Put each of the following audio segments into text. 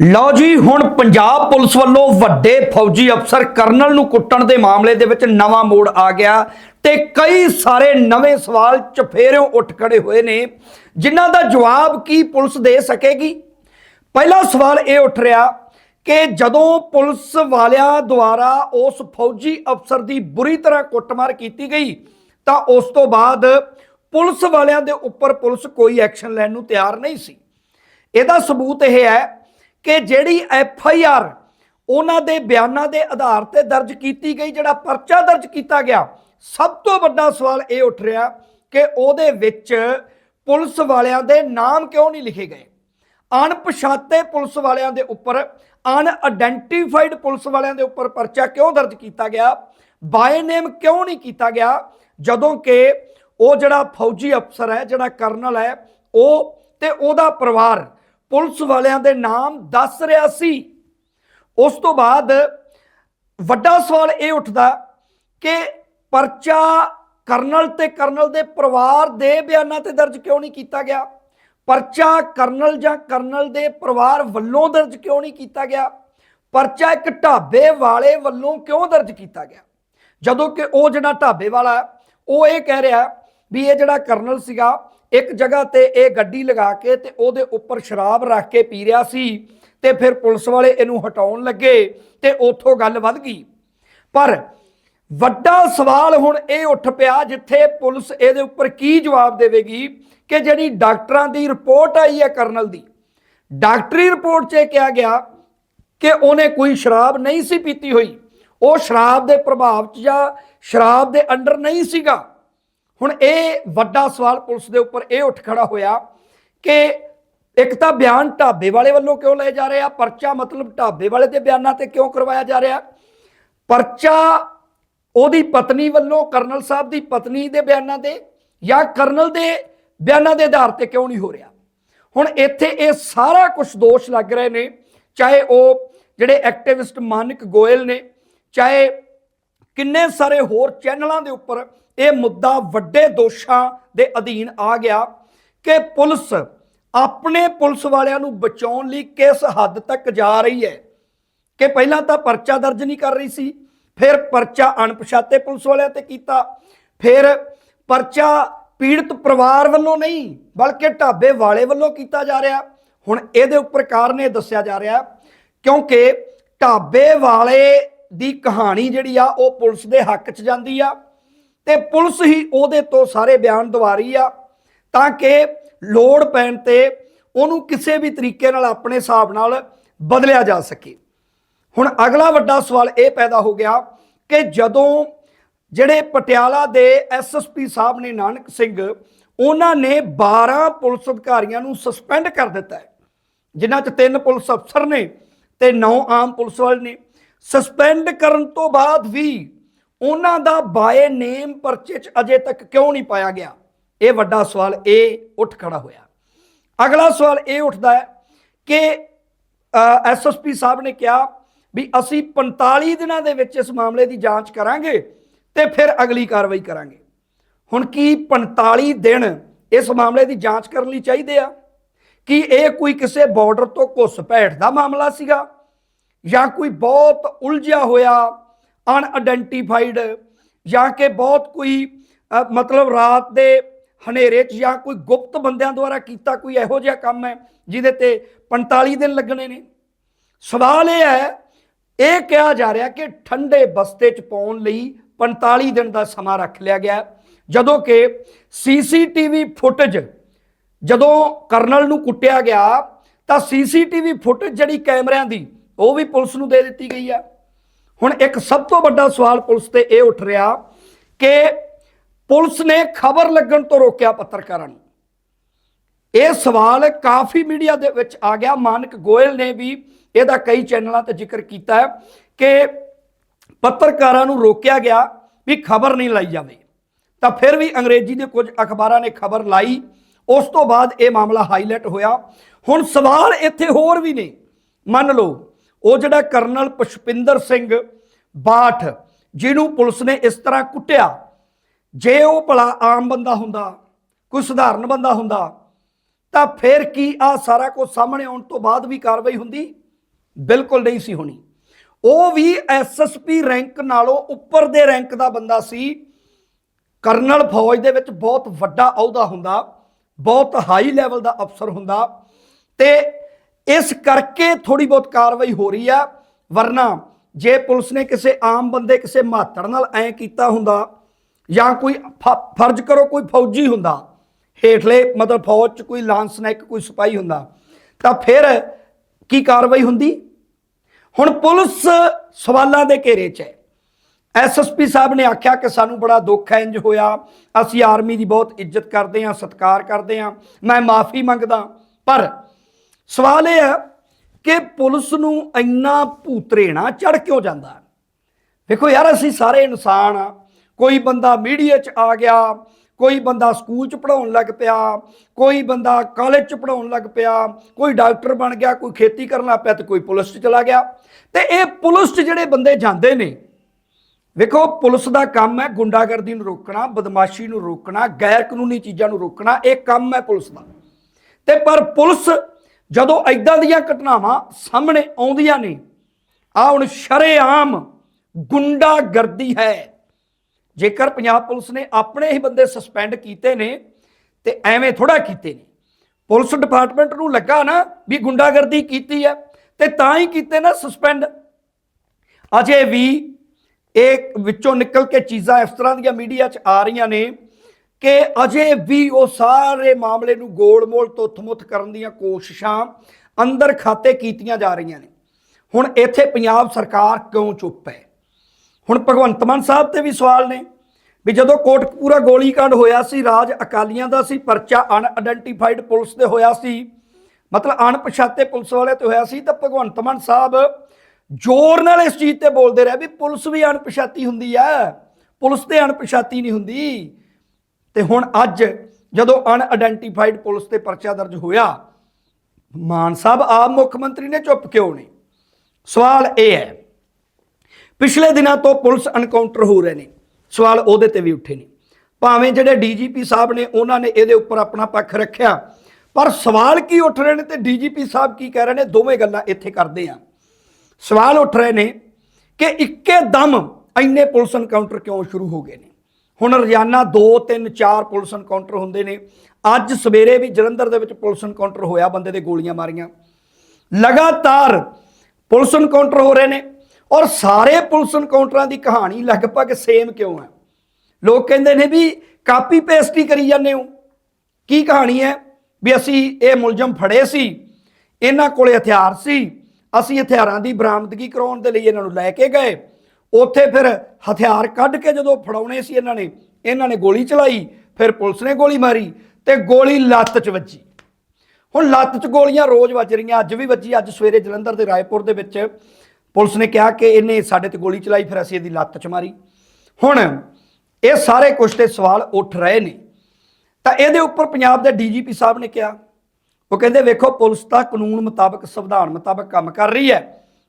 ਲਓ ਜੀ, ਹੁਣ ਪੰਜਾਬ ਪੁਲਿਸ ਵੱਲੋਂ ਵੱਡੇ ਫੌਜੀ ਅਫਸਰ ਕਰਨਲ ਨੂੰ ਕੁੱਟਣ ਦੇ ਮਾਮਲੇ ਦੇ ਵਿੱਚ ਨਵਾਂ ਮੋੜ ਆ ਗਿਆ ਤੇ ਕਈ ਸਾਰੇ ਨਵੇਂ ਸਵਾਲ ਚਫੇਰਿਓਂ ਉੱਠ ਖੜੇ ਹੋਏ ਨੇ। ਜਿਨ੍ਹਾਂ ਦਾ ਜਵਾਬ ਕੀ ਪੁਲਿਸ ਦੇ ਸਕੇਗੀ? ਪਹਿਲਾ ਸਵਾਲ ਇਹ ਉੱਠ ਰਿਹਾ ਕਿ ਜਦੋਂ ਪੁਲਿਸ ਵਾਲਿਆਂ ਦੁਆਰਾ ਉਸ ਫੌਜੀ ਅਫਸਰ ਦੀ ਬੁਰੀ ਤਰ੍ਹਾਂ ਕੁੱਟਮਾਰ ਕੀਤੀ ਗਈ, ਤਾਂ ਉਸ ਤੋਂ ਬਾਅਦ ਪੁਲਿਸ ਵਾਲਿਆਂ ਦੇ ਉੱਪਰ ਪੁਲਿਸ ਕੋਈ ਐਕਸ਼ਨ ਲੈਣ ਨੂੰ ਤਿਆਰ ਨਹੀਂ ਸੀ। ਇਹਦਾ ਸਬੂਤ ਇਹ ਹੈ ਕਿ ਜਿਹੜੀ ਐਫ ਆਈ ਆਰ ਉਹਨਾਂ ਦੇ ਬਿਆਨਾਂ ਦੇ ਆਧਾਰ ਤੇ ਦਰਜ ਕੀਤੀ ਗਈ, ਜਿਹੜਾ ਪਰਚਾ ਦਰਜ ਕੀਤਾ ਗਿਆ, ਸਭ ਤੋਂ ਵੱਡਾ ਸਵਾਲ ਇਹ ਉੱਠ ਰਿਹਾ ਕਿ ਉਹਦੇ ਵਿੱਚ ਪੁਲਿਸ ਵਾਲਿਆਂ ਦੇ ਨਾਮ ਕਿਉਂ ਨਹੀਂ ਲਿਖੇ ਗਏ? ਅਣਪਛਾਤੇ ਪੁਲਿਸ ਵਾਲਿਆਂ ਦੇ ਉੱਪਰ ਅਨਆਇਡੈਂਟੀਫਾਈਡ ਪੁਲਿਸ ਵਾਲਿਆਂ ਦੇ ਉੱਪਰ ਪਰਚਾ ਕਿਉਂ ਦਰਜ ਕੀਤਾ ਗਿਆ? ਬਾਏ ਨੇਮ ਕਿਉਂ ਨਹੀਂ ਕੀਤਾ ਗਿਆ? ਜਦੋਂ ਕਿ ਉਹ ਜਿਹੜਾ ਫੌਜੀ ਅਫਸਰ ਹੈ, ਜਿਹੜਾ ਕਰਨਲ ਹੈ, ਉਹ ਤੇ ਉਹਦਾ ਪਰਿਵਾਰ ਪੁਲਿਸ ਵਾਲਿਆਂ ਦੇ ਨਾਮ ਦੱਸ ਰਿਹਾ ਸੀ। ਉਸ ਤੋਂ ਬਾਅਦ ਵੱਡਾ ਸਵਾਲ ਇਹ ਉੱਠਦਾ ਕਿ ਪਰਚਾ ਕਰਨਲ ਤੇ ਕਰਨਲ ਦੇ ਪਰਿਵਾਰ ਦੇ ਬਿਆਨਾਂ ਤੇ ਦਰਜ ਕਿਉਂ ਨਹੀਂ ਕੀਤਾ ਗਿਆ? ਪਰਚਾ ਕਰਨਲ ਜਾਂ ਕਰਨਲ ਦੇ ਪਰਿਵਾਰ ਵੱਲੋਂ ਦਰਜ ਕਿਉਂ ਨਹੀਂ ਕੀਤਾ ਗਿਆ? ਪਰਚਾ ਇੱਕ ਢਾਬੇ ਵਾਲੇ ਵੱਲੋਂ ਕਿਉਂ ਦਰਜ ਕੀਤਾ ਗਿਆ? ਜਦੋਂ ਕਿ ਉਹ ਜਿਹੜਾ ਢਾਬੇ ਵਾਲਾ ਉਹ ਇਹ ਕਹਿ ਰਿਹਾ ਵੀ ਇਹ ਜਿਹੜਾ ਕਰਨਲ ਸੀਗਾ ਇੱਕ ਜਗ੍ਹਾ ਤੇ ਇਹ ਗੱਡੀ ਲਗਾ ਕੇ ਤੇ ਉਹਦੇ ਉੱਪਰ ਸ਼ਰਾਬ ਰੱਖ ਕੇ ਪੀ ਰਿਹਾ ਸੀ ਤੇ ਫਿਰ ਪੁਲਿਸ ਵਾਲੇ ਇਹਨੂੰ ਹਟਾਉਣ ਲੱਗੇ ਤੇ ਉੱਥੋਂ ਗੱਲ ਵੱਧ ਗਈ। ਪਰ ਵੱਡਾ ਸਵਾਲ ਹੁਣ ਇਹ ਉੱਠ ਪਿਆ ਜਿੱਥੇ ਪੁਲਿਸ ਇਹਦੇ ਉੱਪਰ ਕੀ ਜਵਾਬ ਦੇਵੇਗੀ ਕਿ ਜਿਹੜੀ ਡਾਕਟਰਾਂ ਦੀ ਰਿਪੋਰਟ ਆਈ ਹੈ ਕਰਨਲ ਦੀ। ਡਾਕਟਰੀ ਰਿਪੋਰਟ 'ਚ ਇਹ ਕਿਹਾ ਗਿਆ ਕਿ ਉਹਨੇ ਕੋਈ ਸ਼ਰਾਬ ਨਹੀਂ ਸੀ ਪੀਤੀ ਹੋਈ। ਉਹ ਸ਼ਰਾਬ ਦੇ ਪ੍ਰਭਾਵ 'ਚ ਜਾਂ ਸ਼ਰਾਬ ਦੇ ਅੰਡਰ ਨਹੀਂ ਸੀਗਾ। ਹੁਣ ਇਹ ਵੱਡਾ ਸਵਾਲ ਪੁਲਿਸ ਦੇ ਉੱਪਰ ਇਹ ਉੱਠ ਖੜਾ ਹੋਇਆ ਕਿ ਇੱਕ ਤਾਂ ਬਿਆਨ ਢਾਬੇ ਵਾਲੇ ਵੱਲੋਂ ਕਿਉਂ ਲਏ ਜਾ ਰਹੇ ਆ? ਪਰਚਾ ਮਤਲਬ ਢਾਬੇ ਵਾਲੇ ਦੇ ਬਿਆਨਾਂ ਤੇ ਕਿਉਂ ਕਰਵਾਇਆ ਜਾ ਰਿਹਾ? ਪਰਚਾ ਉਹਦੀ ਪਤਨੀ ਵੱਲੋਂ ਕਰਨਲ ਸਾਹਿਬ ਦੀ ਪਤਨੀ ਦੇ ਬਿਆਨਾਂ ਦੇ ਜਾਂ ਕਰਨਲ ਦੇ ਬਿਆਨਾਂ ਦੇ ਆਧਾਰ ਤੇ ਕਿਉਂ ਨਹੀਂ ਹੋ ਰਿਹਾ? ਹੁਣ ਇੱਥੇ ਇਹ ਸਾਰਾ ਕੁਝ ਦੋਸ਼ ਲੱਗ ਰਹੇ ਨੇ, ਚਾਹੇ ਉਹ ਜਿਹੜੇ ਐਕਟਿਵਿਸਟ ਮਾਨਿਕ ਗੋਇਲ ਨੇ, ਚਾਹੇ ਕਿੰਨੇ ਸਾਰੇ ਹੋਰ ਚੈਨਲਾਂ ਦੇ ਉੱਪਰ ਇਹ ਮੁੱਦਾ ਵੱਡੇ ਦੋਸ਼ਾਂ ਦੇ ਅਧੀਨ ਆ ਗਿਆ ਕਿ ਪੁਲਿਸ ਆਪਣੇ ਪੁਲਿਸ ਵਾਲਿਆਂ ਨੂੰ ਬਚਾਉਣ ਲਈ ਕਿਸ ਹੱਦ ਤੱਕ ਜਾ ਰਹੀ ਹੈ। ਕਿ ਪਹਿਲਾਂ ਤਾਂ ਪਰਚਾ ਦਰਜ ਨਹੀਂ ਕਰ ਰਹੀ ਸੀ, ਫਿਰ ਪਰਚਾ ਅਣਪਛਾਤੇ ਪੁਲਿਸ ਵਾਲਿਆਂ ਤੇ ਕੀਤਾ, ਫਿਰ ਪਰਚਾ ਪੀੜਤ ਪਰਿਵਾਰ ਵੱਲੋਂ ਨਹੀਂ, ਬਲਕਿ ਢਾਬੇ ਵਾਲੇ ਵੱਲੋਂ ਕੀਤਾ ਜਾ ਰਿਹਾ। ਹੁਣ ਇਹਦੇ ਉੱਪਰ ਕਾਰਨ ਇਹ ਦੱਸਿਆ ਜਾ ਰਿਹਾ, ਕਿਉਂਕਿ ਢਾਬੇ ਵਾਲੇ ਦੀ ਕਹਾਣੀ ਜਿਹੜੀ ਆ, ਉਹ ਪੁਲਿਸ ਦੇ ਹੱਕ 'ਚ ਜਾਂਦੀ ਆ ਤੇ ਪੁਲਿਸ ਹੀ ਉਹਦੇ ਤੋਂ ਸਾਰੇ ਬਿਆਨ ਦਵਾ ਰਹੀ ਆ ਤਾਂ ਕਿ ਲੋੜ ਪੈਣ ਤੇ ਉਹਨੂੰ ਕਿਸੇ ਵੀ ਤਰੀਕੇ ਨਾਲ ਆਪਣੇ ਹਿਸਾਬ ਨਾਲ ਬਦਲਿਆ ਜਾ ਸਕੇ। ਹੁਣ ਅਗਲਾ ਵੱਡਾ ਸਵਾਲ ਇਹ ਪੈਦਾ ਹੋ ਗਿਆ ਕਿ ਜਦੋਂ ਜਿਹੜੇ ਪਟਿਆਲਾ ਦੇ ਐਸਐਸਪੀ ਸਾਹਿਬ ਨੇ ਨਾਨਕ ਸਿੰਘ, ਉਹਨਾਂ ਨੇ 12 ਪੁਲਿਸ ਅਧਿਕਾਰੀਆਂ ਨੂੰ ਸਸਪੈਂਡ ਕਰ ਦਿੱਤਾ ਹੈ, ਜਿਨ੍ਹਾਂ 'ਚ ਤਿੰਨ ਪੁਲਿਸ ਅਫਸਰ ਨੇ ਤੇ 9 ਆਮ ਪੁਲਿਸ ਵਾਲੇ ਨੇ। ਸਸਪੈਂਡ ਕਰਨ ਤੋਂ ਬਾਅਦ ਵੀ ਉਹਨਾਂ ਦਾ ਬਾਏ ਨੇਮ ਪਰਚੇ 'ਚ ਅਜੇ ਤੱਕ ਕਿਉਂ ਨਹੀਂ ਪਾਇਆ ਗਿਆ? ਇਹ ਵੱਡਾ ਸਵਾਲ ਇਹ ਉੱਠ ਖੜਾ ਹੋਇਆ। ਅਗਲਾ ਸਵਾਲ ਇਹ ਉੱਠਦਾ ਹੈ ਕਿ ਐਸਐਸਪੀ ਸਾਹਿਬ ਨੇ ਕਿਹਾ ਵੀ ਅਸੀਂ 45 ਦਿਨਾਂ ਦੇ ਵਿੱਚ ਇਸ ਮਾਮਲੇ ਦੀ ਜਾਂਚ ਕਰਾਂਗੇ ਤੇ ਫਿਰ ਅਗਲੀ ਕਾਰਵਾਈ ਕਰਾਂਗੇ। ਹੁਣ ਕੀ 45 ਦਿਨ ਇਸ ਮਾਮਲੇ ਦੀ ਜਾਂਚ ਕਰਨ ਲਈ ਚਾਹੀਦੇ ਆ? ਕੀ ਇਹ ਕੋਈ ਕਿਸੇ ਬਾਰਡਰ ਤੋਂ ਘੁਸਪੈਠ ਦਾ ਮਾਮਲਾ ਸੀਗਾ? ਜਾਂ ਕੋਈ ਬਹੁਤ ਉਲਝਿਆ ਹੋਇਆ ਅਨਆਇਡੈਂਟੀਫਾਈਡ ਜਾਂ ਕਿ ਬਹੁਤ ਕੋਈ ਮਤਲਬ ਰਾਤ ਦੇ ਹਨੇਰੇ 'ਚ ਜਾਂ ਕੋਈ ਗੁਪਤ ਬੰਦਿਆਂ ਦੁਆਰਾ ਕੀਤਾ ਕੋਈ ਇਹੋ ਜਿਹਾ ਕੰਮ ਹੈ, ਜਿਹਦੇ ਤੇ 45 ਦਿਨ ਲੱਗਣੇ ਨੇ? ਸਵਾਲ ਇਹ ਹੈ, ਇਹ ਕਿਹਾ ਜਾ ਰਿਹਾ ਕਿ ਠੰਡੇ ਬਸਤੇ 'ਚ ਪਾਉਣ ਲਈ 45 ਦਿਨ ਦਾ ਸਮਾਂ ਰੱਖ ਲਿਆ ਗਿਆ। ਜਦੋਂ ਕਿ ਸੀਸੀਟੀਵੀ ਫੁਟੇਜ ਜਦੋਂ ਕਰਨਲ ਨੂੰ ਕੁੱਟਿਆ ਗਿਆ, ਤਾਂ ਸੀਸੀਟੀਵੀ ਫੁਟੇਜ ਜਿਹੜੀ ਕੈਮਰਿਆਂ ਦੀ ਉਹ ਵੀ ਪੁਲਿਸ ਨੂੰ ਦੇ ਦਿੱਤੀ ਗਈ ਆ। ਹੁਣ ਇੱਕ ਸਭ ਤੋਂ ਵੱਡਾ ਸਵਾਲ ਪੁਲਿਸ ਤੇ ਇਹ ਉੱਠ ਰਿਹਾ ਕਿ ਪੁਲਿਸ ਨੇ ਖਬਰ ਲੱਗਣ ਤੋਂ ਰੋਕਿਆ ਪੱਤਰਕਾਰਾਂ ਨੂੰ। ਇਹ ਸਵਾਲ ਕਾਫੀ ਮੀਡੀਆ ਦੇ ਵਿੱਚ ਆ ਗਿਆ। ਮਾਨਕ ਗੋਇਲ ਨੇ ਵੀ ਇਹਦਾ ਕਈ ਚੈਨਲਾਂ ਤੇ ਜ਼ਿਕਰ ਕੀਤਾ ਹੈ ਕਿ ਪੱਤਰਕਾਰਾਂ ਨੂੰ ਰੋਕਿਆ ਗਿਆ ਵੀ ਖਬਰ ਨਹੀਂ ਲਾਈ ਜਾਵੇ। ਤਾਂ ਫਿਰ ਵੀ ਅੰਗਰੇਜ਼ੀ ਦੇ ਕੁਝ ਅਖਬਾਰਾਂ ਨੇ ਖਬਰ ਲਾਈ। ਉਸ ਤੋਂ ਬਾਅਦ ਇਹ ਮਾਮਲਾ ਹਾਈਲਾਈਟ ਹੋਇਆ। ਹੁਣ ਸਵਾਲ ਇੱਥੇ ਹੋਰ ਵੀ ਨੇ। ਮੰਨ ਲਓ ਉਹ ਜਿਹੜਾ ਕਰਨਲ ਪੁਸ਼ਪਿੰਦਰ ਸਿੰਘ ਬਾਠ, ਜਿਹਨੂੰ ਪੁਲਿਸ ਨੇ ਇਸ ਤਰ੍ਹਾਂ ਕੁੱਟਿਆ, ਜੇ ਉਹ ਭਲਾ ਆਮ ਬੰਦਾ ਹੁੰਦਾ, ਕੋਈ ਸਧਾਰਨ ਬੰਦਾ ਹੁੰਦਾ, ਤਾਂ ਫਿਰ ਕੀ ਆ ਸਾਰਾ ਕੁਝ ਸਾਹਮਣੇ ਆਉਣ ਤੋਂ ਬਾਅਦ ਵੀ ਕਾਰਵਾਈ ਹੁੰਦੀ? ਬਿਲਕੁਲ ਨਹੀਂ ਸੀ ਹੋਣੀ। ਉਹ ਵੀ ਐਸਐਸਪੀ ਰੈਂਕ ਨਾਲੋਂ ਉੱਪਰ ਦੇ ਰੈਂਕ ਦਾ ਬੰਦਾ ਸੀ। ਕਰਨਲ ਫੌਜ ਦੇ ਵਿੱਚ ਬਹੁਤ ਵੱਡਾ ਅਹੁਦਾ ਹੁੰਦਾ, ਬਹੁਤ ਹਾਈ ਲੈਵਲ ਦਾ ਅਫਸਰ ਹੁੰਦਾ ਤੇ ਇਸ ਕਰਕੇ ਥੋੜੀ ਬਹੁਤ ਕਾਰਵਾਈ ਹੋ ਰਹੀ ਆ, ਵਰਨਾ ਜੇ ਪੁਲਿਸ ਨੇ ਕਿਸੇ ਆਮ ਬੰਦੇ ਕਿਸੇ ਮਾਤੜ ਨਾਲ ਐ ਕੀਤਾ ਹੁੰਦਾ ਜਾਂ ਕੋਈ ਫ- ਫਰਜ਼ ਕਰੋ ਕੋਈ ਫੌਜੀ ਹੁੰਦਾ, ਹੇਠਲੇ ਮਤਲਬ ਫੌਜ ਚ ਕੋਈ ਲਾਂਸਨੈਕ ਕੋਈ ਸਿਪਾਹੀ ਹੁੰਦਾ, ਤਾਂ ਫਿਰ ਕੀ ਕਾਰਵਾਈ ਹੁੰਦੀ? ਹੁਣ ਪੁਲਿਸ ਸਵਾਲਾਂ ਦੇ ਘੇਰੇ 'ਚ ਹੈ। ਐਸਐਸਪੀ ਸਾਹਿਬ ਨੇ ਆਖਿਆ ਕਿ ਸਾਨੂੰ ਬੜਾ ਦੁੱਖ ਹੈ, ਇੰਜ ਹੋਇਆ, ਅਸੀਂ ਆਰਮੀ ਦੀ ਬਹੁਤ ਇੱਜ਼ਤ ਕਰਦੇ ਹਾਂ, ਸਤਿਕਾਰ ਕਰਦੇ ਹਾਂ, ਮੈਂ ਮਾਫੀ ਮੰਗਦਾ, ਪਰ ਸਵਾਲ ਇਹ ਹੈ ਕਿ ਪੁਲਿਸ ਨੂੰ ਇੰਨਾ ਭੂਤਰੇਣਾ ਚੜ ਕਿਉਂ ਜਾਂਦਾ? ਵੇਖੋ ਯਾਰ, ਅਸੀਂ ਸਾਰੇ ਇਨਸਾਨ ਆ। ਕੋਈ ਬੰਦਾ ਮੀਡੀਆ 'ਚ ਆ ਗਿਆ, ਕੋਈ ਬੰਦਾ ਸਕੂਲ 'ਚ ਪੜਾਉਣ ਲੱਗ ਪਿਆ, ਕੋਈ ਬੰਦਾ ਕਾਲਜ 'ਚ ਪੜਾਉਣ ਲੱਗ ਪਿਆ, ਕੋਈ ਡਾਕਟਰ ਬਣ ਗਿਆ, ਕੋਈ ਖੇਤੀ ਕਰਨ ਲੱਗ ਪਿਆ ਤੇ ਕੋਈ ਪੁਲਿਸ 'ਚ ਚਲਾ ਗਿਆ। ਤੇ ਇਹ ਪੁਲਿਸ 'ਚ ਜਿਹੜੇ ਬੰਦੇ ਜਾਂਦੇ ਨੇ, ਵੇਖੋ, ਪੁਲਿਸ ਦਾ ਕੰਮ ਹੈ ਗੁੰਡਾਗਰਦੀ ਨੂੰ ਰੋਕਣਾ, ਬਦਮਾਸ਼ੀ ਨੂੰ ਰੋਕਣਾ ਗੈਰ ਕਾਨੂੰਨੀ ਚੀਜ਼ਾਂ ਨੂੰ ਰੋਕਣਾ, ਇਹ ਕੰਮ ਹੈ ਪੁਲਿਸ ਦਾ। ਤੇ ਪਰ ਪੁਲਿਸ ਜਦੋਂ ਐਦਾਂ ਦੀਆਂ ਘਟਨਾਵਾਂ ਸਾਹਮਣੇ ਆਉਂਦੀਆਂ ਨੇ, ਆ ਹੁਣ ਸ਼ਰੇਆਮ ਗੁੰਡਾਗਰਦੀ ਹੈ। ਜੇਕਰ ਪੰਜਾਬ ਪੁਲਿਸ ਨੇ ਆਪਣੇ ਹੀ ਬੰਦੇ ਸਸਪੈਂਡ ਕੀਤੇ ਨੇ ਤੇ ਐਵੇਂ ਥੋੜਾ ਕੀਤੇ ਨੇ। ਪੁਲਿਸ ਡਿਪਾਰਟਮੈਂਟ ਨੂੰ ਲੱਗਾ ਨਾ ਵੀ ਗੁੰਡਾਗਰਦੀ ਕੀਤੀ ਹੈ ਤੇ ਤਾਂ ਹੀ ਕੀਤੇ ਨਾ ਸਸਪੈਂਡ ਅਜੇ ਵੀ ਇਹ ਵਿੱਚੋਂ ਨਿਕਲ ਕੇ ਚੀਜ਼ਾਂ ਇਸ ਤਰ੍ਹਾਂ ਦੀਆਂ ਮੀਡੀਆ 'ਚ ਆ ਰਹੀਆਂ ਨੇ ਕਿ ਅਜੇ ਵੀ ਉਹ ਸਾਰੇ ਮਾਮਲੇ ਨੂੰ ਗੋਲ-ਮੋਲ, ਤੁੱਥ-ਮੁੱਥ ਕਰਨ ਦੀਆਂ ਕੋਸ਼ਿਸ਼ਾਂ ਅੰਦਰ ਖਾਤੇ ਕੀਤੀਆਂ ਜਾ ਰਹੀਆਂ ਨੇ। ਹੁਣ ਇੱਥੇ ਪੰਜਾਬ ਸਰਕਾਰ ਕਿਉਂ ਚੁੱਪ ਹੈ? ਹੁਣ ਭਗਵੰਤ ਮਾਨ ਸਾਹਿਬ ਤੇ ਵੀ ਸਵਾਲ ਨੇ ਵੀ ਜਦੋਂ ਕੋਟਕਪੂਰਾ ਗੋਲੀकांड ਹੋਇਆ ਸੀ, ਰਾਜ ਅਕਾਲੀਆਂ ਦਾ ਸੀ, ਪਰਚਾ ਅਨਆਇਡੈਂਟੀਫਾਈਡ ਪੁਲਿਸ ਦੇ ਹੋਇਆ ਸੀ, ਮਤਲਬ ਅਣਪਛਾਤੇ ਪੁਲਿਸ ਵਾਲੇ ਤੇ ਹੋਇਆ ਸੀ, ਤਾਂ ਭਗਵੰਤ ਮਾਨ ਸਾਹਿਬ ਜ਼ੋਰ ਨਾਲ ਇਸ ਚੀਜ਼ ਤੇ ਬੋਲਦੇ ਰਹੇ ਵੀ ਪੁਲਿਸ ਵੀ ਅਣਪਛਾਤੀ ਹੁੰਦੀ ਆ। ਪੁਲਿਸ ਤੇ ਅਣਪਛਾਤੀ ਨਹੀਂ ਹੁੰਦੀ। ਤੇ ਹੁਣ ਅੱਜ ਜਦੋਂ ਅਨਆਇਡੈਂਟੀਫਾਈਡ ਪੁਲਿਸ ਤੇ ਪਰਚਾ ਦਰਜ ਹੋਇਆ, ਮਾਨ ਸਾਹਿਬ ਆਪ ਮੁੱਖ ਮੰਤਰੀ ਨੇ ਚੁੱਪ ਕਿਉਂ ਨੇ ਸਵਾਲ ਇਹ ਹੈ, ਪਿਛਲੇ ਦਿਨਾਂ ਤੋਂ ਪੁਲਿਸ ਐਨਕਾਊਂਟਰ ਹੋ ਰਹੇ ਨੇ। ਸਵਾਲ ਉਹਦੇ ਤੇ ਵੀ ਉੱਠੇ ਨੇ। ਭਾਵੇਂ ਜਿਹੜੇ ਡੀਜੀਪੀ ਸਾਹਿਬ ਨੇ, ਉਹਨਾਂ ਨੇ ਇਹਦੇ ਉੱਪਰ ਆਪਣਾ ਪੱਖ ਰੱਖਿਆ, ਪਰ ਸਵਾਲ ਕੀ ਉੱਠ ਰਹੇ ਨੇ ਤੇ ਡੀਜੀਪੀ ਸਾਹਿਬ ਕੀ ਕਹਿ ਰਹੇ ਨੇ, ਦੋਵੇਂ ਗੱਲਾਂ ਇੱਥੇ ਕਰਦੇ ਆ ਸਵਾਲ ਉੱਠ ਰਹੇ ਨੇ ਕਿ ਇੱਕੇ ਦਮ ਇੰਨੇ ਪੁਲਿਸ ਐਨਕਾਊਂਟਰ ਕਿਉਂ ਸ਼ੁਰੂ ਹੋ ਗਏ ਨੇ? ਹੁਣ ਰੋਜ਼ਾਨਾ 2 3 4 ਪੁਲਿਸ ਐਨਕਾਊਂਟਰ ਹੁੰਦੇ ਨੇ। ਅੱਜ ਸਵੇਰੇ ਵੀ ਜਲੰਧਰ ਦੇ ਵਿੱਚ ਪੁਲਿਸ ਐਨਕਾਊਂਟਰ ਹੋਇਆ ਬੰਦੇ ਦੇ ਗੋਲੀਆਂ ਮਾਰੀਆਂ। ਲਗਾਤਾਰ ਪੁਲਿਸ ਐਨਕਾਊਂਟਰ ਹੋ ਰਹੇ ਨੇ ਔਰ ਸਾਰੇ ਪੁਲਿਸ ਐਨਕਾਊਂਟਰਾਂ ਦੀ ਕਹਾਣੀ ਲਗਭਗ ਸੇਮ ਕਿਉਂ ਹੈ? ਲੋਕ ਕਹਿੰਦੇ ਨੇ ਵੀ ਕਾਪੀ ਪੇਸਟ ਹੀ ਕਰੀ ਜਾਂਦੇ ਹੋ। ਕੀ ਕਹਾਣੀ ਹੈ? ਵੀ ਅਸੀਂ ਇਹ ਮੁਲਜ਼ਮ ਫੜੇ ਸੀ, ਇਹਨਾਂ ਕੋਲੇ ਹਥਿਆਰ ਸੀ, ਅਸੀਂ ਹਥਿਆਰਾਂ ਦੀ ਬਰਾਮਦਗੀ ਕਰਾਉਣ ਦੇ ਲਈ ਇਹਨਾਂ ਨੂੰ ਲੈ ਕੇ ਗਏ। ਉੱਥੇ ਫਿਰ ਹਥਿਆਰ ਕੱਢ ਕੇ ਜਦੋਂ ਫੜਾਉਣੇ ਸੀ ਇਹਨਾਂ ਨੇ ਇਹਨਾਂ ਨੇ ਗੋਲੀ ਚਲਾਈ, ਫਿਰ ਪੁਲਿਸ ਨੇ ਗੋਲੀ ਮਾਰੀ ਤੇ ਗੋਲੀ ਲੱਤ 'ਚ ਵੱਜੀ। ਹੁਣ ਲੱਤ 'ਚ ਗੋਲੀਆਂ ਰੋਜ਼ ਵੱਜ ਰਹੀਆਂ, ਅੱਜ ਵੀ ਵੱਜੀ, ਅੱਜ ਸਵੇਰੇ ਜਲੰਧਰ ਦੇ ਰਾਏਪੁਰ ਦੇ ਵਿੱਚ ਪੁਲਿਸ ਨੇ ਕਿਹਾ ਕਿ ਇਹਨੇ ਸਾਡੇ ਤੇ ਗੋਲੀ ਚਲਾਈ, ਫਿਰ ਅਸੀਂ ਇਹਦੀ ਲੱਤ 'ਚ ਮਾਰੀ। ਹੁਣ ਇਹ ਸਾਰੇ ਕੁਛ ਤੇ ਸਵਾਲ ਉੱਠ ਰਹੇ ਨੇ। ਤਾਂ ਇਹਦੇ ਉੱਪਰ ਪੰਜਾਬ ਦੇ ਡੀਜੀਪੀ ਸਾਹਿਬ ਨੇ ਕਿਹਾ, ਉਹ ਕਹਿੰਦੇ, ਵੇਖੋ, ਪੁਲਿਸ ਤਾਂ ਕਾਨੂੰਨ ਮੁਤਾਬਕ, ਸੰਵਿਧਾਨ ਮੁਤਾਬਕ ਕੰਮ ਕਰ ਰਹੀ ਹੈ,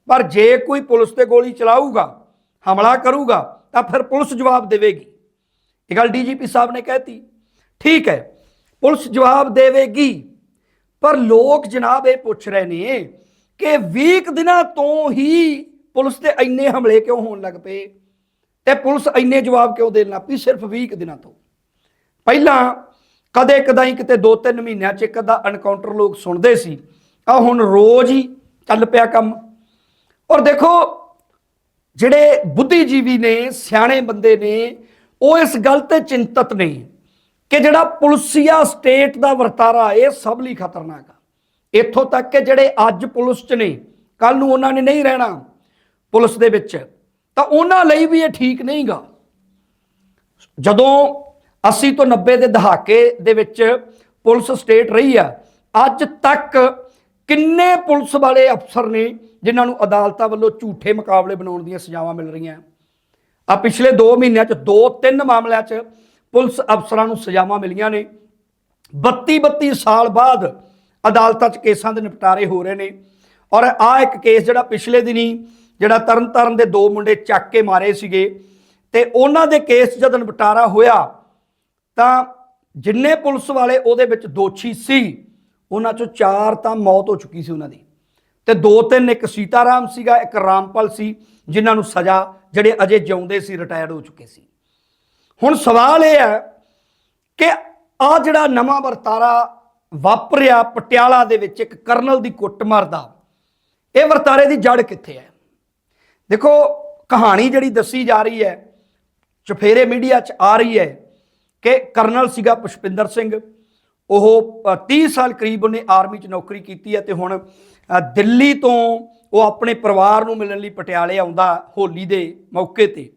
ਪਰ ਜੇ ਕੋਈ ਪੁਲਿਸ ਤੇ ਗੋਲੀ ਚਲਾਊਗਾ ਹਮਲਾ ਕਰੂਗਾ, ਤਾਂ ਫਿਰ ਪੁਲਿਸ ਜਵਾਬ ਦੇਵੇਗੀ। ਇਹ ਗੱਲ ਡੀਜੀਪੀ ਸਾਹਿਬ ਨੇ ਕਹਿਤੀ। ਠੀਕ ਹੈ, ਪੁਲਿਸ ਜਵਾਬ ਦੇਵੇਗੀ, ਪਰ ਲੋਕ ਜਨਾਬ ਇਹ ਪੁੱਛ ਰਹੇ ਨੇ ਕਿ 20 ਦਿਨਾਂ ਤੋਂ ਹੀ ਪੁਲਿਸ ਤੇ ਇੰਨੇ ਹਮਲੇ ਕਿਉਂ ਹੋਣ ਲੱਗ ਪਏ? ਤੇ ਪੁਲਿਸ ਇੰਨੇ ਜਵਾਬ ਕਿਉਂ ਦੇਣ ਲੱਗ ਪਈ ਸਿਰਫ 20 ਦਿਨਾਂ ਤੋਂ? ਪਹਿਲਾਂ ਕਦੇ ਕਦਾਈ ਕਿਤੇ 2-3 ਮਹੀਨਿਆਂ ਚ ਇੱਕ ਅੱਧਾ ਐਨਕਾਊਂਟਰ ਲੋਕ ਸੁਣਦੇ ਸੀ। ਆ ਹੁਣ ਰੋਜ਼ ਹੀ ਚੱਲ ਪਿਆ ਕੰਮ। ਔਰ ਦੇਖੋ ਜਿਹੜੇ ਬੁੱਧੀਜੀਵੀ ਨੇ, ਸਿਆਣੇ ਬੰਦੇ ਨੇ, ਉਹ ਇਸ ਗੱਲ ਤੇ ਚਿੰਤਤ ਨੇ ਕਿ ਜਿਹੜਾ ਪੁਲਸੀਆ ਸਟੇਟ ਦਾ ਵਰਤਾਰਾ ਇਹ ਸਭ ਲਈ ਖਤਰਨਾਕ ਆ। ਇੱਥੋਂ ਤੱਕ ਕਿ ਜਿਹੜੇ ਅੱਜ ਪੁਲਿਸ 'ਚ ਨੇ ਕੱਲ ਨੂੰ ਉਹਨਾਂ ਨੇ ਨਹੀਂ ਰਹਿਣਾ ਪੁਲਿਸ ਦੇ ਵਿੱਚ, ਤਾਂ ਉਹਨਾਂ ਲਈ ਵੀ ਇਹ ਠੀਕ ਨਹੀਂਗਾ। ਜਦੋਂ 80 ਤੋਂ 90 ਦੇ ਦਹਾਕੇ ਦੇ ਵਿੱਚ ਪੁਲਿਸ ਸਟੇਟ ਰਹੀ ਆ, ਅੱਜ ਤੱਕ ਕਿੰਨੇ ਪੁਲਿਸ ਵਾਲੇ ਅਫਸਰ ਨੇ ਜਿਨ੍ਹਾਂ ਨੂੰ ਅਦਾਲਤਾਂ ਵੱਲੋਂ ਝੂਠੇ ਮੁਕਾਬਲੇ ਬਣਾਉਣ ਦੀਆਂ ਸਜ਼ਾਵਾਂ ਮਿਲ ਰਹੀਆਂ? ਆ ਪਿਛਲੇ 2 ਮਹੀਨਿਆਂ 'ਚ 2-3 ਮਾਮਲਿਆਂ 'ਚ ਪੁਲਿਸ ਅਫਸਰਾਂ ਨੂੰ ਸਜ਼ਾਵਾਂ ਮਿਲੀਆਂ ਨੇ। 32-32 ਸਾਲ ਬਾਅਦ ਅਦਾਲਤਾਂ 'ਚ ਕੇਸਾਂ ਦੇ ਨਿਪਟਾਰੇ ਹੋ ਰਹੇ ਨੇ। ਔਰ ਆ ਇੱਕ ਕੇਸ ਜਿਹੜਾ ਪਿਛਲੇ ਦਿਨੀ ਜਿਹੜਾ ਤਰਨਤਾਰਨ ਦੇ ਦੋ ਮੁੰਡੇ ਚੱਕ ਕੇ ਮਾਰੇ ਸੀਗੇ ਤੇ ਉਹਨਾਂ ਦੇ ਕੇਸ ਜਦ ਨਿਪਟਾਰਾ ਹੋਇਆ ਤਾਂ ਜਿੰਨੇ ਪੁਲਿਸ ਵਾਲੇ ਉਹਦੇ ਵਿੱਚ ਦੋਸ਼ੀ ਸੀ ਉਹਨਾਂ ਚੋਂ ਚਾਰ ਤਾਂ ਮੌਤ ਹੋ ਚੁੱਕੀ ਸੀ ਉਹਨਾਂ ਦੀ। ਤੇ ਦੋ ਤਿੰਨ, ਇੱਕ ਸੀਤਾਰਾਮ ਸੀਗਾ, ਇੱਕ ਰਾਮਪਾਲ ਸੀ, ਜਿਨ੍ਹਾਂ ਨੂੰ ਸਜ਼ਾ ਜਿਹੜੇ ਅਜੇ ਜਿਉਂਦੇ ਸੀ ਰਿਟਾਇਰਡ ਹੋ ਚੁੱਕੇ ਸੀ। ਹੁਣ ਸਵਾਲ ਇਹ ਹੈ ਕਿ ਆ ਜਿਹੜਾ ਨਵਾਂ ਵਰਤਾਰਾ ਵਾਪਰਿਆ ਪਟਿਆਲਾ ਦੇ ਵਿੱਚ, ਇੱਕ ਕਰਨਲ ਦੀ ਕੁੱਟਮਾਰ ਦਾ, ਇਹ ਵਰਤਾਰੇ ਦੀ ਜੜ ਕਿੱਥੇ ਹੈ? ਦੇਖੋ, ਕਹਾਣੀ ਜਿਹੜੀ ਦੱਸੀ ਜਾ ਰਹੀ ਹੈ, ਚਫੇਰੇ ਮੀਡੀਆ 'ਚ ਆ ਰਹੀ ਹੈ ਕਿ ਕਰਨਲ ਸੀਗਾ ਪੁਸ਼ਪਿੰਦਰ ਸਿੰਘ ਉਹ ਅ, 30 ਸਾਲ ਕਰੀਬ ਉਹਨੇ ਆਰਮੀ 'ਚ ਨੌਕਰੀ ਕੀਤੀ ਹੈ ਤੇ ਹੁਣ ਦਿੱਲੀ ਤੋਂ ਉਹ ਆਪਣੇ ਪਰਿਵਾਰ ਨੂੰ ਮਿਲਣ ਲਈ ਪਟਿਆਲੇ ਆਉਂਦਾ ਹੋਲੀ ਦੇ ਮੌਕੇ ਤੇ।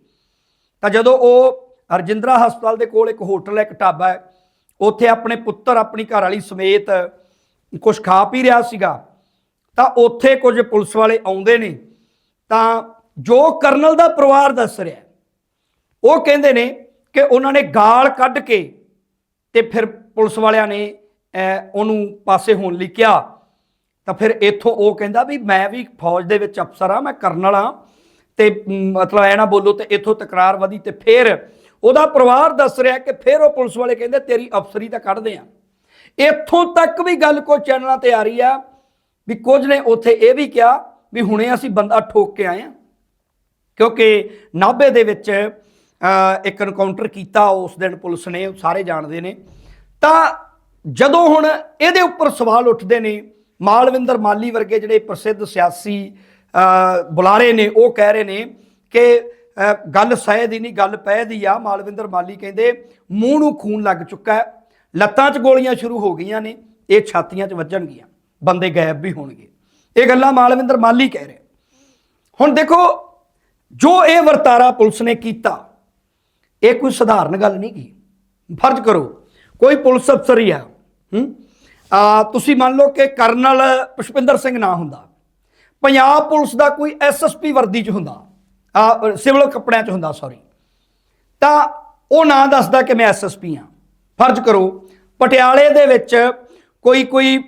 ਤਾਂ ਜਦੋਂ ਉਹ ਰਜਿੰਦਰਾ ਹਸਪਤਾਲ ਦੇ ਕੋਲ ਇੱਕ ਹੋਟਲ ਹੈ ਇੱਕ ਢਾਬਾ ਹੈ ਉੱਥੇ ਆਪਣੇ ਪੁੱਤਰ ਆਪਣੀ ਘਰ ਵਾਲੀ ਸਮੇਤ ਕੁਝ ਖਾ ਪੀ ਰਿਹਾ ਸੀਗਾ ਤਾਂ ਉੱਥੇ ਕੁਝ ਪੁਲਿਸ ਵਾਲੇ ਆਉਂਦੇ ਨੇ। ਤਾਂ ਜੋ ਕਰਨਲ ਦਾ ਪਰਿਵਾਰ ਦੱਸ ਰਿਹਾ ਉਹ ਕਹਿੰਦੇ ਨੇ ਕਿ ਉਹਨਾਂ ਨੇ ਗਾਲ ਕੱਢ ਕੇ ਤੇ ਫਿਰ ਪੁਲਿਸ ਵਾਲਿਆਂ ਨੇ ਉਹਨੂੰ ਪਾਸੇ ਹੋਣ ਲਈ ਕਿਹਾ। ਤਾਂ ਫਿਰ ਇੱਥੋਂ ਉਹ ਕਹਿੰਦਾ ਵੀ ਮੈਂ ਵੀ ਫੌਜ ਦੇ ਵਿੱਚ ਅਫਸਰ ਆ ਮੈਂ ਕਰਨਲ ਆ ਤੇ ਮਤਲਬ ਐ ਨਾ ਬੋਲੋ ਤੇ ਇੱਥੋਂ ਤਕਰਾਰ ਵਧੀ ਤੇ ਫਿਰ ਉਹਦਾ ਪਰਿਵਾਰ ਦੱਸ ਰਿਹਾ ਕਿ ਫਿਰ ਉਹ ਪੁਲਿਸ ਵਾਲੇ ਕਹਿੰਦੇ, ਤੇਰੀ ਅਫਸਰੀ ਤਾਂ ਕੱਢਦੇ ਆ। ਇੱਥੋਂ ਤੱਕ ਵੀ ਗੱਲ ਕੋਈ ਚੈਨਲਾਂ ਤੇ ਆ ਰਹੀ ਆ ਵੀ ਕੁਝ ਨੇ ਉੱਥੇ ਇਹ ਵੀ ਕਿਹਾ ਵੀ ਹੁਣੇ ਅਸੀਂ ਬੰਦਾ ਠੋਕ ਕੇ ਆਏ ਆ। ਕਿਉਂਕਿ ਨਾਭੇ ਦੇ ਵਿੱਚ ਇੱਕ ਐਨਕਾਊਂਟਰ ਕੀਤਾ ਉਸ ਦਿਨ ਪੁਲਿਸ ਨੇ, ਸਾਰੇ ਜਾਣਦੇ ਨੇ। ਤਾਂ ਜਦੋਂ ਹੁਣ ਇਹਦੇ ਉੱਪਰ ਸਵਾਲ ਉੱਠਦੇ ਨੇ, ਮਾਲਵਿੰਦਰ ਮਾਲੀ ਵਰਗੇ ਜਿਹੜੇ ਪ੍ਰਸਿੱਧ ਸਿਆਸੀ ਬੁਲਾਰੇ ਨੇ, ਉਹ ਕਹਿ ਰਹੇ ਨੇ ਕਿ ਗੱਲ ਸਹਿ ਦੀ ਨਹੀਂ, ਗੱਲ ਪੈ ਦੀ ਆ। ਮਾਲਵਿੰਦਰ ਮਾਲੀ ਕਹਿੰਦੇ, ਮੂੰਹ ਨੂੰ ਖੂਨ ਲੱਗ ਚੁੱਕਾ ਹੈ। ਲੱਤਾਂ 'ਚ ਗੋਲੀਆਂ ਸ਼ੁਰੂ ਹੋ ਗਈਆਂ ਨੇ, ਇਹ ਛਾਤੀਆਂ 'ਚ ਵੱਜਣਗੀਆਂ। ਬੰਦੇ ਗਾਇਬ ਵੀ ਹੋਣਗੇ। ਇਹ ਗੱਲਾਂ ਮਾਲਵਿੰਦਰ ਮਾਲੀ ਕਹਿ ਰਹੇ। ਹੁਣ ਦੇਖੋ, ਜੋ ਇਹ ਵਰਤਾਰਾ ਪੁਲਿਸ ਨੇ ਕੀਤਾ ਇਹ ਕੋਈ ਸਧਾਰਨ ਗੱਲ ਨਹੀਂ ਕੀ ਫਰਜ਼ ਕਰੋ, ਕੋਈ ਪੁਲਿਸ ਅਫਸਰ ਹੀ ਆ, ਹੂੰ? ਆ, ਤੁਸੀਂ ਮੰਨ ਲਓ ਕਿ ਕਰਨਲ ਪੁਸ਼ਪਿੰਦਰ ਸਿੰਘ ਨਾ ਹੁੰਦਾ। ਪੰਜਾਬ ਪੁਲਿਸ ਦਾ ਕੋਈ ਐਸਐਸਪੀ ਵਰਦੀ ਚ ਹੁੰਦਾ। ਆ, ਸਿਵਲ ਕੱਪੜਿਆਂ ਚ ਹੁੰਦਾ ਸੌਰੀ ਤਾਂ ਉਹ ਨਾਂ ਦੱਸਦਾ ਕਿ ਮੈਂ ਐਸਐਸਪੀ ਆ। ਫਰਜ਼ ਕਰੋ, ਪਟਿਆਲੇ ਦੇ ਵਿੱਚ ਕੋਈ ਕੋਈ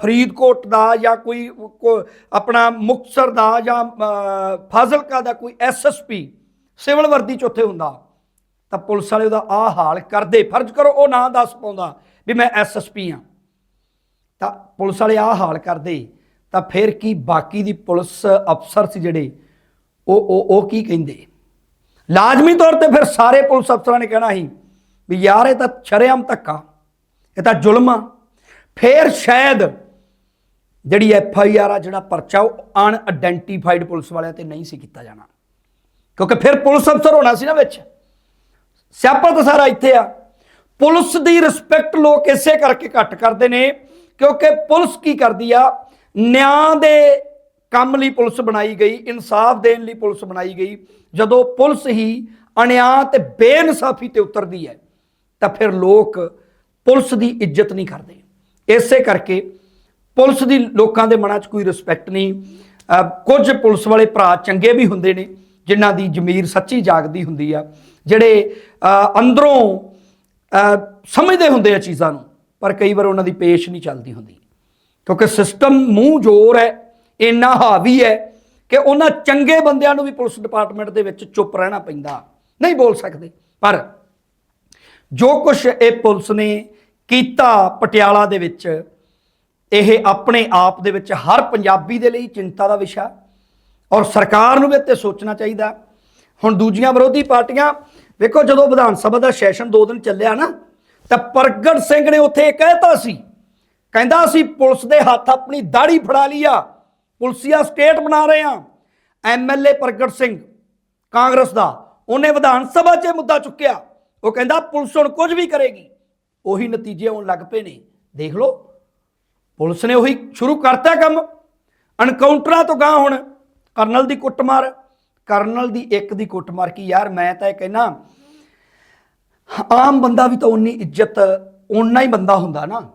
ਫਰੀਦਕੋਟ ਦਾ ਜਾਂ ਕੋਈ ਆਪਣਾ ਮੁਕਤਸਰ ਦਾ ਜਾਂ ਫਾਜ਼ਿਲਕਾ ਦਾ ਕੋਈ ਐਸਐਸਪੀ ਸਿਵਲ ਵਰਦੀ ਚ ਉੱਥੇ ਹੁੰਦਾ। ਤਾਂ ਪੁਲਿਸ ਵਾਲੇ ਉਹਦਾ ਆ ਹਾਲ ਕਰਦੇ। ਫਰਜ਼ ਕਰੋ ਉਹ ਨਾ ਦੱਸ ਪਾਉਂਦਾ ਵੀ ਮੈਂ ਐਸਐਸਪੀ ਆ ਤਾਂ ਪੁਲਿਸ ਵਾਲੇ ਆ ਹਾਲ ਕਰਦੇ। ਤਾਂ ਫਿਰ ਕੀ ਬਾਕੀ ਦੀ ਪੁਲਿਸ ਅਫਸਰ ਸੀ ਜਿਹੜੇ, ਉਹ ਉਹ ਉਹ ਕੀ ਕਹਿੰਦੇ? ਲਾਜ਼ਮੀ ਤੌਰ ਤੇ ਫਿਰ ਸਾਰੇ ਪੁਲਿਸ ਅਫਸਰਾਂ ਨੇ ਕਹਿਣਾ ਸੀ ਵੀ ਯਾਰ ਇਹ ਤਾਂ ਸ਼ਰੇਆਮ ਧੱਕਾ, ਇਹ ਤਾਂ ਜ਼ੁਲਮ ਆ। ਫਿਰ ਸ਼ਾਇਦ ਜਿਹੜੀ ਐਫ ਆਈ ਆਰ ਆ, ਜਿਹੜਾ ਪਰਚਾ, ਉਹ ਅਨਆਇਡੈਂਟੀਫਾਈਡ ਪੁਲਿਸ ਵਾਲਿਆਂ ਤੇ ਨਹੀਂ ਸੀ ਕੀਤਾ ਜਾਣਾ। ਕਿਉਂਕਿ ਫਿਰ ਪੁਲਿਸ ਅਫਸਰ ਹੋਣਾ ਸੀ ਨਾ ਵਿੱਚ। ਸਿਆਪਾ ਤਾਂ ਸਾਰਾ ਇੱਥੇ ਆ। ਪੁਲਿਸ ਦੀ ਰਿਸਪੈਕਟ ਲੋਕ ਇਸੇ ਕਰਕੇ ਘੱਟ ਕਰਦੇ ਨੇ, ਕਿਉਂਕਿ ਪੁਲਿਸ ਕੀ ਕਰਦੀ ਆ, ਨਿਆਂ ਦੇ ਕੰਮ ਲਈ ਪੁਲਿਸ ਬਣਾਈ ਗਈ, ਇਨਸਾਫ ਦੇਣ ਲਈ ਪੁਲਿਸ ਬਣਾਈ ਗਈ। ਜਦੋਂ ਪੁਲਿਸ ਹੀ ਅਨਿਆਂ ਤੇ ਬੇਇਨਸਾਫੀ ਤੇ ਉਤਰਦੀ ਹੈ, ਤਾਂ ਫਿਰ ਲੋਕ ਪੁਲਿਸ ਦੀ ਇੱਜ਼ਤ ਨਹੀਂ ਕਰਦੇ। ਇਸੇ ਕਰਕੇ ਪੁਲਿਸ ਦੀ ਲੋਕਾਂ ਦੇ ਮਨਾਂ 'ਚ ਕੋਈ ਰਿਸਪੈਕਟ ਨਹੀਂ। ਕੁਝ ਪੁਲਿਸ ਵਾਲੇ ਭਰਾ ਚੰਗੇ ਵੀ ਹੁੰਦੇ ਨੇ, ਜਿਨ੍ਹਾਂ ਦੀ ਜ਼ਮੀਰ ਸੱਚੀ ਜਾਗਦੀ ਹੁੰਦੀ ਆ, ਜਿਹੜੇ ਅੰਦਰੋਂ ਸਮਝਦੇ ਹੁੰਦੇ ਆ ਚੀਜ਼ਾਂ ਨੂੰ, ਪਰ ਕਈ ਵਾਰ ਉਹਨਾਂ ਦੀ ਪੇਸ਼ ਨਹੀਂ ਚੱਲਦੀ ਹੁੰਦੀ। ਕਿਉਂਕਿ ਸਿਸਟਮ ਮੂੰਹ ਜ਼ੋਰ ਹੈ, ਇੰਨਾ ਹਾਵੀ ਹੈ ਕਿ ਉਹਨਾਂ ਚੰਗੇ ਬੰਦਿਆਂ ਨੂੰ ਵੀ ਪੁਲਿਸ ਡਿਪਾਰਟਮੈਂਟ ਦੇ ਵਿੱਚ ਚੁੱਪ ਰਹਿਣਾ ਪੈਂਦਾ। ਨਹੀਂ ਬੋਲ ਸਕਦੇ। ਪਰ ਜੋ ਕੁਝ ਇਹ ਪੁਲਿਸ ਨੇ ਕੀਤਾ ਪਟਿਆਲਾ ਦੇ ਵਿੱਚ, ਇਹ ਆਪਣੇ ਆਪ ਦੇ ਵਿੱਚ ਹਰ ਪੰਜਾਬੀ ਦੇ ਲਈ ਚਿੰਤਾ ਦਾ ਵਿਸ਼ਾ। ਔਰ ਸਰਕਾਰ ਨੂੰ ਵੀ ਇੱਥੇ ਸੋਚਣਾ ਚਾਹੀਦਾ। ਹੁਣ ਦੂਜੀਆਂ ਵਿਰੋਧੀ ਪਾਰਟੀਆਂ ਵੇਖੋ ਜਦੋਂ ਵਿਧਾਨ ਸਭਾ ਦਾ ਸੈਸ਼ਨ 2 ਦਿਨ ਚੱਲਿਆ ਨਾ, ਤਾਂ ਪ੍ਰਗਟ ਸਿੰਘ ਨੇ ਉੱਥੇ ਇਹ ਕਹਿਤਾ ਸੀ, ਕਹਿੰਦਾ ਅਸੀਂ ਪੁਲਿਸ ਦੇ ਹੱਥ ਆਪਣੀ ਦਾੜੀ ਫੜਾ ਲਈ ਆ ਪੁਲਸੀਆ ਸਟੇਟ ਬਣਾ ਰਹੇ ਆ ਐਮਐਲਏ ਪ੍ਰਗਟ ਸਿੰਘ, ਕਾਂਗਰਸ ਦਾ, ਉਹਨੇ ਵਿਧਾਨ ਸਭਾ 'ਚ ਇਹ ਮੁੱਦਾ ਚੁੱਕਿਆ। ਉਹ ਕਹਿੰਦਾ ਪੁਲਿਸ ਹੁਣ ਕੁਝ ਵੀ ਕਰੇਗੀ। ਉਹੀ ਨਤੀਜੇ ਆਉਣ ਲੱਗ ਪਏ ਨੇ। ਦੇਖ ਲਓ, ਪੁਲਿਸ ਨੇ ਉਹੀ ਸ਼ੁਰੂ ਕਰਤਾ ਕੰਮ। ਐਨਕਾਊਂਟਰਾਂ ਤੋਂ ਗਾਂ ਹੁਣ ਕਰਨਲ ਦੀ ਕੁੱਟਮਾਰ। ਕਰਨਲ ਦੀ ਇੱਕ ਦੀ ਕੁੱਟਮਾਰ ਕੀ ਯਾਰ, ਮੈਂ ਤਾਂ ਇਹ ਕਹਿਣਾ ਆਮ ਬੰਦਾ ਵੀ ਤਾਂ ਉਨੀ ਇੱਜ਼ਤ, ਓਨਾ ਹੀ ਬੰਦਾ ਹੁੰਦਾ ਨਾ।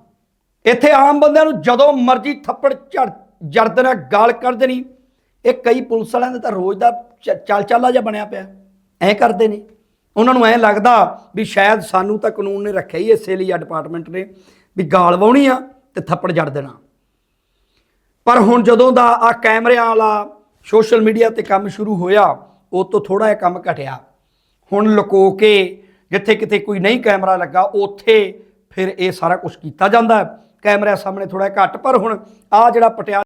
ਇੱਥੇ ਆਮ ਬੰਦਿਆਂ ਨੂੰ ਜਦੋਂ ਮਰਜ਼ੀ ਥੱਪੜ ਝੜ ਜੜ ਦੇਣਾ ਗਾਲ ਕੱਢ ਦੇਣੀ। ਇਹ ਕਈ ਪੁਲਿਸ ਵਾਲਿਆਂ ਦਾ ਤਾਂ ਰੋਜ਼ ਦਾ ਚ- ਚਾਲ ਚਾਲਾ ਜਿਹਾ ਬਣਿਆ ਪਿਆ। ਐਂ ਕਰਦੇ ਨੇ। ਉਹਨਾਂ ਨੂੰ ਐਂ ਲੱਗਦਾ ਵੀ ਸ਼ਾਇਦ ਸਾਨੂੰ ਤਾਂ ਕਾਨੂੰਨ ਨੇ ਰੱਖਿਆ ਹੀ ਇਸੇ ਲਈ ਆ ਡਿਪਾਰਟਮੈਂਟ ਨੇ, ਵੀ ਗਾਲ ਵਾਉਣੀ ਆ ਤੇ ਥੱਪੜ ਜੜ ਦੇਣਾ। ਪਰ ਹੁਣ ਜਦੋਂ ਦਾ ਆ ਕੈਮਰਿਆਂ ਵਾਲਾ ਸੋਸ਼ਲ ਮੀਡੀਆ ਤੇ ਕੰਮ ਸ਼ੁਰੂ ਹੋਇਆ, ਉਹ ਤੋਂ ਥੋੜਾ ਜਿਹਾ ਕੰਮ ਘਟਿਆ। ਹੁਣ ਲੁਕੋ ਕੇ ਜਿੱਥੇ ਕਿਤੇ ਕੋਈ ਨਹੀਂ ਕੈਮਰਾ ਲੱਗਾ, ਉੱਥੇ ਫਿਰ ਇਹ ਸਾਰਾ ਕੁਝ ਕੀਤਾ ਜਾਂਦਾ ਹੈ। ਕੈਮਰਿਆਂ ਸਾਹਮਣੇ ਥੋੜਾ ਘੱਟ, ਪਰ ਹੁਣ ਆ ਜਿਹੜਾ ਪਟਿਆਲਾ